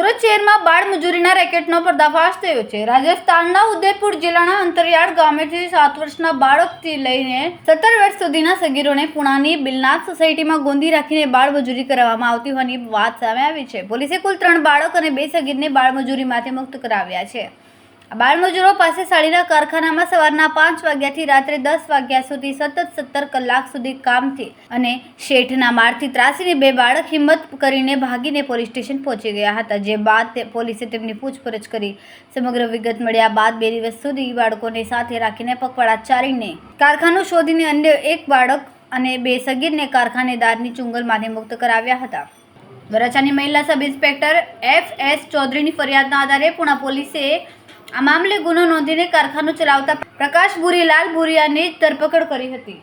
શહેરમાં બાળ મજૂરીના રેકેટનો પર્દાફાશ થયો છે. રાજસ્થાનના ઉદયપુર જિલ્લાના અંતરિયાળ ગામેથી સાત વર્ષના બાળકથી લઈને સત્તર વર્ષ સુધીના સગીરોને પુણાની બિલનાથ સોસાયટીમાં ગોંધી રાખીને બાળ મજૂરી કરવામાં આવતી હોવાની વાત સામે આવી છે. પોલીસે કુલ ત્રણ બાળક અને બે સગીરને બાળ મજૂરીમાંથી મુક્ત કરાવ્યા છે. બાળમજૂરો પાસે સાડીના કારખાનામાં સવારના પાંચ વાગ્યાથી રાત્રે દસ વાગ્યા સુધી સતત સત્તર કલાક સુધી કામથી અને શેઠના મારથી ત્રાસીને બે બાળક હિંમત કરીને ભાગીને પોલીસ સ્ટેશન પહોંચી ગયા હતા. જે બાદ પોલીસે તેમની પૂછપરછ કરી. સમગ્ર વિગત મળ્યા બાદ બે દિવસ સુધી બાળકોને સાથે રાખીને પકવાડા ચારીને કારખાનું શોધીને અન્ય એક બાળક અને બે સગીરને કારખાનેદારની ચુંગલમાંથી મુક્ત કરાવ્યા હતા. વરાછાની મહિલા સબ ઇન્સ્પેક્ટર એફ એસ ચૌધરીની ફરિયાદના આધારે પુણા પોલીસે આ મામલે ગુનો નોંધીને કારખાનું ચલાવતા પ્રકાશ બુરીલાલ બુરિયાની ધરપકડ કરી હતી.